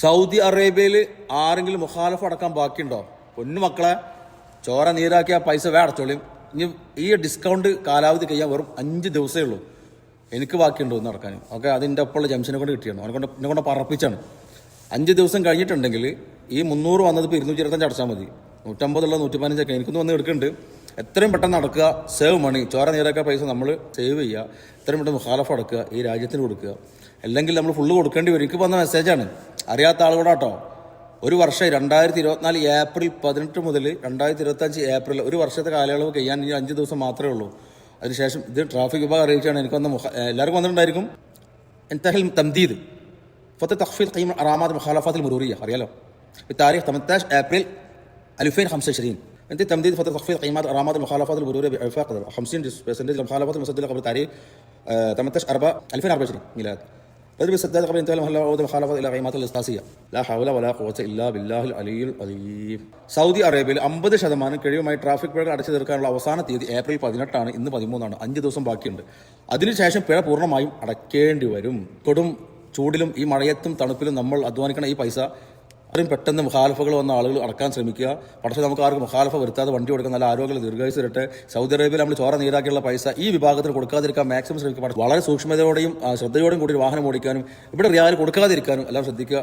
Saudi അറേബ്യയിൽ ആരെങ്കിലും മുഖാലഫ് അടക്കാൻ ബാക്കിയുണ്ടോ? പൊന്നു മക്കളെ ചോര നീരാക്കിയ പൈസ വേ അടച്ചോളിയും ഇനി ഈ ഡിസ്കൗണ്ട് കാലാവധി കഴിയാൻ വെറും അഞ്ച് ദിവസമേ ഉള്ളൂ. എനിക്ക് ബാക്കിയുണ്ടോ ഒന്ന് നടക്കാൻ. ഓക്കെ അതിന്റെ ഒപ്പമുള്ള ജംഷനെ കൊണ്ട് കിട്ടിയാണ്. അവനെ കൊണ്ട് എന്നെ കൊണ്ട് പറപ്പിച്ചാണ്. അഞ്ച് ദിവസം കഴിഞ്ഞിട്ടുണ്ടെങ്കിൽ ഈ മുന്നൂറ് വന്നത് ഇപ്പോൾ ഇരുന്നൂറ്റി ഇരുപത്തഞ്ച് അടച്ചാൽ മതി. നൂറ്റമ്പതുള്ള നൂറ്റി പതിനഞ്ചൊക്കെ എനിക്കൊന്ന് വന്ന് എടുക്കുന്നുണ്ട്. എത്രയും പെട്ടെന്ന് നടക്കുക സേവ് മണി ചോര നീരാക്കിയ പൈസ നമ്മൾ സേവ് ചെയ്യുക എത്രയും പെട്ടെന്ന് മുഖാലഫ് അടക്കുക ഈ രാജ്യത്തിന് കൊടുക്കുക. അല്ലെങ്കിൽ നമ്മൾ ഫുള്ള് കൊടുക്കേണ്ടി വരും. എനിക്ക് വന്ന മെസ്സേജാണ് അറിയാത്ത ആളുകൂടാട്ടോ ഒരു വർഷം രണ്ടായിരത്തി ഇരുപത്തിനാല് ഏപ്രിൽ പതിനെട്ട് മുതൽ രണ്ടായിരത്തി ഇരുപത്തഞ്ച് ഏപ്രിൽ ഒരു വർഷത്തെ കാലയളവ് കഴിയാൻ ഇനി അഞ്ച് ദിവസം മാത്രമേ ഉള്ളൂ അതിനുശേഷം ഇത് ട്രാഫിക് വിഭാഗം അറിയിച്ചാണ് എനിക്ക് വന്ന മുഖ എല്ലാവർക്കും വന്നിട്ടുണ്ടായിരിക്കും انتهى التمديد فترة تخفيض قيمة علامات المخالفات المرورية ريالو بتاريخ 18 ابريل 2025 انتهى تمديد فترة تخفيض قيمات علامات المخالفات المرورية بإعفاء قدر 50% للمخالفات المسجلة قبل تاريخ آه، 18 4 2024 ميلاد بدل بالسداد قبل انتهاء المخالفات المخالفات الى قيمات الاساسيه لا حول ولا قوه الا بالله العلي العظيم സൗദി അറേബ്യയിൽ അമ്പത് ശതമാനം കഴിവുമായി ട്രാഫിക് പിഴകൾ അടച്ചു തീർക്കാനുള്ള അവസാന തീയതി ഏപ്രിൽ പതിനെട്ടാണ് ഇന്ന് പതിമൂന്നാണ് അഞ്ച് ദിവസം ബാക്കിയുണ്ട് അതിനുശേഷം പിഴ പൂർണ്ണമായും അടയ്ക്കേണ്ടി വരും കൊടും ചൂടിലും ഈ മഴയത്തും തണുപ്പിലും നമ്മൾ അധ്വാനിക്കണ ഈ പൈസ അത്രയും പെട്ടെന്ന് മുഖാലഫകൾ വന്ന ആളുകൾ അടക്കാൻ ശ്രമിക്കുക. പക്ഷേ നമുക്ക് ആർക്കും മുഖാലഫ വരുത്താതെ വണ്ടി കൊടുക്കാൻ നല്ല ആരോഗ്യം ദീർഘായുസ് വരട്ടെ. സൗദി അറേബ്യയിൽ നമ്മൾ ചോര നീരാക്കിയുള്ള പൈസ ഈ വിഭാഗത്തിന് കൊടുക്കാതിരിക്കാൻ മാക്സിമം ശ്രമിക്കുക. വളരെ സൂക്ഷ്മതയോടെയും ശ്രദ്ധയോടും ശ്രദ്ധയോടെയും കൂടി വാഹനം ഓടിക്കാനും ഇവിടെ റിയാൽ കൊടുക്കാതിരിക്കാനും എല്ലാം ശ്രദ്ധിക്കുക.